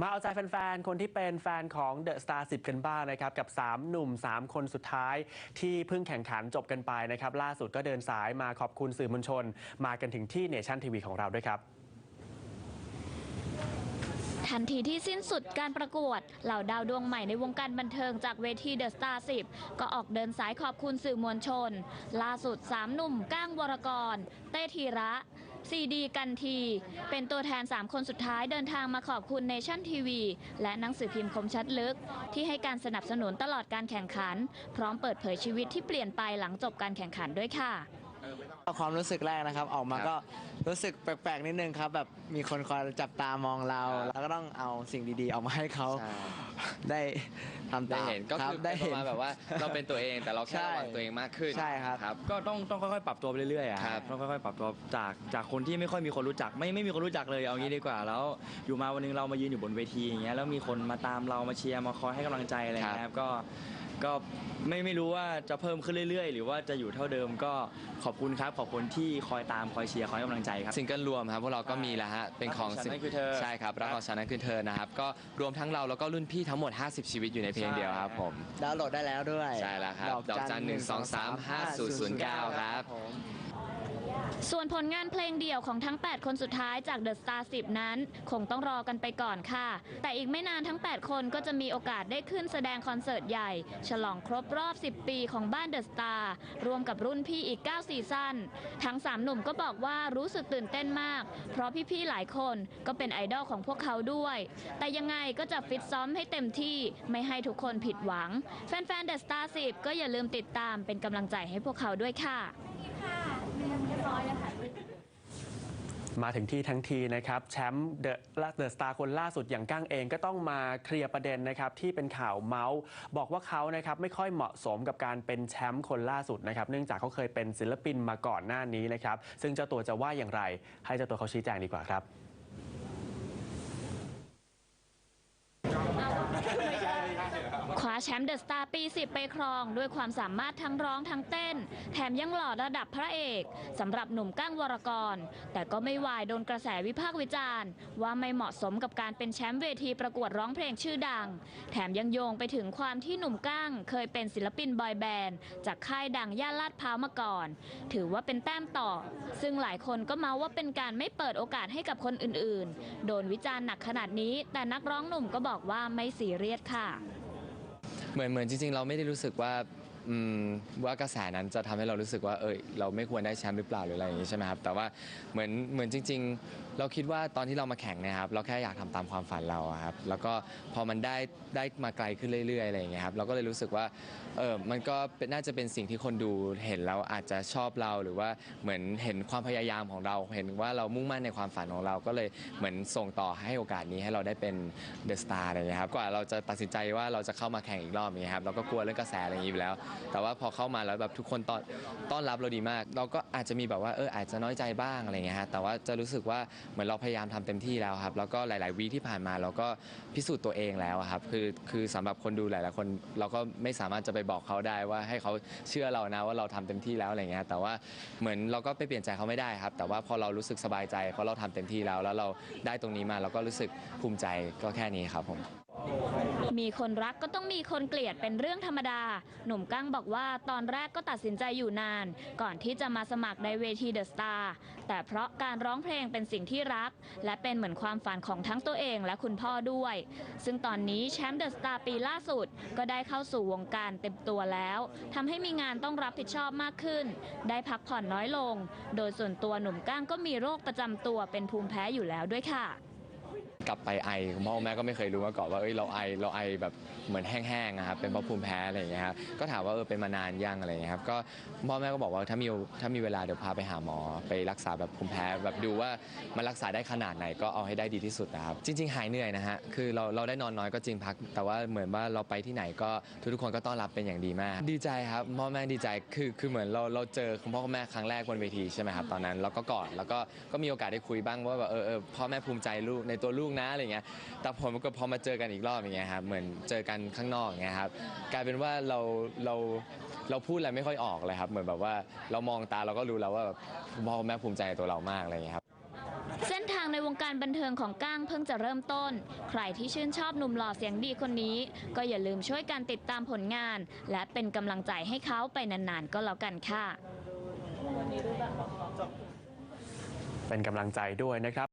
มาเอาใจแฟนๆ คนที่เป็นแฟนของ The Star 10 กันบ้างนะครับ กับ 3 หนุ่ม 3 คนสุดท้ายที่เพิ่งแข่งขันจบกันไปนะครับ ล่าสุดก็เดินสายมาขอบคุณสื่อมวลชน มากันถึงที่เนชั่นทีวีของเราด้วยครับทันทีที่สิ้นสุดการประกวด เหล่าดาวดวงใหม่ในวงการบันเทิงจากเวทีเดอะสตาร์10ก็ออกเดินสายขอบคุณสื่อมวลชน ล่าสุด 3 หนุ่มก้างวรกร เต้ธีระ ซีดีกันที เป็นตัวแทน 3 คนสุดท้ายเดินทางมาขอบคุณเนชั่นทีวี และหนังสือพิมพ์คมชัดลึก ที่ให้การสนับสนุนตลอดการแข่งขัน พร้อมเปิดเผยชีวิตที่เปลี่ยนไปหลังจบการแข่งขันด้วยค่ะ ความรู้สึกแรกนะครับ ออกมาก็รู้สึกแปลกๆนิดนึงครับ แบบมีคนคอยจับตามองเรา แล้วก็ต้องเอาสิ่งดีๆออกมาให้เขาใช่ได้ทำได้ตามเห็นก็รับคือได้เป็นปเห็นระมาณแบบว่าเราเป็นตัวเองแต่เราแค่ใช่ ระวังตัวเองมากขึ้น ใช่ครับครับ ก็ต้องต้องค่อยๆปรับตัวไปเรื่อยๆอะครับต้องค่อยๆปรับตัวจากจากคนที่ไม่ค่อยมีคนรู้จัก ไม่ไม่มีคนรู้จักเลยเอางี้ดีกว่า แล้วอยู่มาวันหนึงเรามายืนอยู่บนเวทีอย่างเงี้ยแล้วมีคนมาตามเรามาเชียร์มาคอยให้กำลังใจอะไรอย่างเงี้ยครับก็ก็ไม่ไม่รู้ว่าจะเพิ่มขึ้นเรื่อยๆ หรือว่าจะอยู่เท่าเดิมก็ขอบคุณครับ ขอบคุณที่คอยตามคอยเชียร์คอยให้กำลังใจครับ ซิงเกิลรวมครับพวกเราก็มีแล้วฮะเป็นของรักของฉันนั่นคือเธอใช่ครับรักครับของฉันนั้นคือเธอนะครับก็รวมทั้งเราแล้วก็รุ่นพี่ทั้งหมด 50 ชีวิตอยู่ในเพลงเดียวครับผม ดาวน์โหลดได้แล้วด้วยใช่แล้วครับดอกจันหนึ่งสองสามห้าศูนย์ศูนย์เก้าครับ ผม ส่วนผลงานเพลงเดี่ยวของทั้ง 8 คนสุดท้ายจาก The Star 10 นั้น คงต้องรอกันไปก่อนค่ะ แต่อีกไม่นานทั้ง 8 คนก็จะมีโอกาสได้ขึ้นแสดงคอนเสิร์ตใหญ่ ฉลองครบรอบ 10 ปีของบ้าน The Star รวมกับรุ่นพี่อีก 9 ซีซั่น ทั้ง 3 หนุ่มก็บอกว่ารู้สึกตื่นเต้นมาก เพราะพี่ ๆ หลายคนก็เป็นไอดอลของพวกเขาด้วย แต่ยังไงก็จะฟิตซ้อมให้เต็มที่ไม่ให้ทุกคนผิดหวัง แฟนๆ The Star 10 ก็อย่าลืมติดตามเป็นกำลังใจให้พวกเขาด้วยค่ะ มาถึงที่ทั้งทีนะครับ แชมป์เดอะเดอะสตาร์คนล่าสุดอย่างก้างเองก็ต้องมาเคลียร์ประเด็นนะครับ ที่เป็นข่าวเมาส์บอกว่าเขานะครับไม่ค่อยเหมาะสมกับการเป็นแชมป์คนล่าสุดนะครับ เนื่องจากเขาเคยเป็นศิลปินมาก่อนหน้านี้นะครับ ซึ่งเจ้าตัวจะว่าอย่างไร ให้เจ้าตัวเขาชี้แจงดีกว่าครับ ว้าแชมป์เดอะสตาร์ปี 10 ไปครอง ด้วยความสามารถทั้งร้องทั้งเต้น แถมยังหล่อระดับพระเอกสำหรับหนุ่มก้างวรกร แต่ก็ไม่วายโดนกระแสวิพากษ์วิจารณ์ ว่าไม่เหมาะสมกับการเป็นแชมป์เวทีประกวดร้องเพลงชื่อดัง แถมยังโยงไปถึงความที่หนุ่มก้างเคยเป็นศิลปินบอยแบนด์จากค่ายดังย่านลาดพร้าวมาก่อน ถือว่าเป็นแต้มต่อ ซึ่งหลายคนก็มาว่าเป็นการไม่เปิดโอกาสให้กับคนอื่นๆ โดนวิจารณ์หนักขนาดนี้ แต่นักร้องหนุ่มก็บอกว่าไม่ซีเรียสค่ะ เหมือนเหมือนจริง ๆ เราไม่ได้รู้สึกว่า อืมว่ากระแสนั้นจะทำให้เรารู้สึกว่าเอยเราไม่ควรได้แชมป์หรือเปล่าหรืออะไรอย่างนี้ใช่ไหมครับแต่ว่าเหมือนเหมือนจริง ๆ เราคิดว่าตอนที่เรามาแข่งเนะครับเราแค่อยากทำตามความฝันเราอะครับแล้วก็พอมันได้ได้มาไกลขึ้นเรื่อยๆอะไรอย่างเงี้ยครับเราก็เลยรู้สึกว่าเออมันก็เป็นน่าจะเป็นสิ่งที่คนดูเห็นแล้วอาจจะชอบเราหรือว่าเหมือนเห็นความพยายามของเราเห็นว่าเรามุ่งมั่นในความฝันของเราก็เลยเหมือนส่งต่อให้โอกาสนี้ให้เราได้เป็นเดอะสตาร์อะไรอย่างเงี้ยครับกว่าเราจะตัดสินใจว่าเราจะเข้ามาแข่งอีกรอบอย่างเงี้ยครับเราก็กลัวเรื่องกระแสอะไรอย่างงี้อยู่แล้วแต่ว่าพอเข้ามาแล้วแบบทุกคนต้อนต้อนรับเราดีมาก เราก็อาจจะมีแบบว่าเอออาจจะน้อยใจบ้างอะไรเงี้ยฮะแต่ว่าจะรู้สึกว่าเหมือนเราพยายามทำเต็มที่แล้วครับ แล้วก็หลาย ๆ วีคที่ผ่านมาเราก็พิสูจน์ตัวเองแล้วอะครับคือคือสำหรับคนดูหลาย ๆ คน เราก็ไม่สามารถจะไปบอกเขาได้ว่าให้เขาเชื่อเรานะว่าเราทำเต็มที่แล้วอะไรเงี้ยแต่ว่าเหมือนเราก็ไปเปลี่ยนใจเขาไม่ได้ครับ แต่ว่าพอเรารู้สึกสบายใจเพราะเราทำเต็มที่แล้ว แล้วเราได้ตรงนี้มาเราก็รู้สึกภูมิใจก็แค่นี้ครับผม มีคนรักก็ต้องมีคนเกลียดเป็นเรื่องธรรมดา หนุ่มกั้งบอกว่าตอนแรกก็ตัดสินใจอยู่นาน ก่อนที่จะมาสมัครในเวทีเดอะสตาร์แต่เพราะการร้องเพลงเป็นสิ่งที่รัก และเป็นเหมือนความฝันของทั้งตัวเองและคุณพ่อด้วย ซึ่งตอนนี้แชมป์เดอะสตาร์ปีล่าสุด ก็ได้เข้าสู่วงการเต็มตัวแล้วทำให้มีงานต้องรับผิดชอบมากขึ้น ได้พักผ่อนน้อยลง โดยส่วนตัวหนุ่มก้างก็มีโรคประจำตัวเป็นภูมิแพ้อยู่แล้วด้วยค่ะ ลับไปไอคุณพ่อคุณแม่ก็ไม่เคยรู้มาก่อนว่าเอ้ยเราไอเราไอแบบเหมือนแห้งๆนะครับเป็นเพราะภูมิแพ้อะไรอย่างเงี้ยครับก็ถามว่าเออเป็นมานานยังอะไรอย่างเงี้ยครับก็พ่อแม่ก็บอกว่าถ้ามีถ้ามีเวลาเดี๋ยวพาไปหาหมอ ไปรักษาแบบภูมิแพ้แบบดูว่ามันรักษาได้ขนาดไหนก็เอาให้ได้ดีที่สุดนะครับจริง ๆ หายเหนื่อยนะฮะคือเราเราได้นอนน้อยก็จริงพัก แต่ว่าเหมือนว่าเราไปที่ไหนก็ทุกๆคนก็ต้อนรับเป็นอย่างดีมาก ดีใจครับพ่อแม่ดีใจคือคือเหมือนเราเราเจอคุณพ่อคุณแม่ครั้งแรกบนเวทีใช่ไหมครับตอนนั้นเราก็กอดแล้วก็ก็มีโอกาสได้คุยบ้างว่าแบบเออเออพ่อแม่ภูมิใจลูกในตัวลูกนะะอะไรเงี้ยแต่ผมก็พอมาเจอกันอีกรอบอย่างเงี้ยครับเหมือนเจอกันข้างนอกอย่างเงี้ยครับกลายเป็นว่าเราเราเราพูดอะไรไม่ค่อยออกเลยครับ เหมือนแบบว่าเรามองตาเราก็รู้แล้วว่าพ่อแม่ภูมิใจในตัวเรามากอะไรเงี้ยครับเส้นทางในวงการบันเทิงของก้างเพิ่งจะเริ่มต้น ใครที่ชื่นชอบหนุ่มหล่อเสียงดีคนนี้ ก็อย่าลืมช่วยกันติดตามผลงาน และเป็นกำลังใจให้เขาไปนานๆ ก็แล้วกันค่ะ เป็นกำลังใจด้วยนะครับ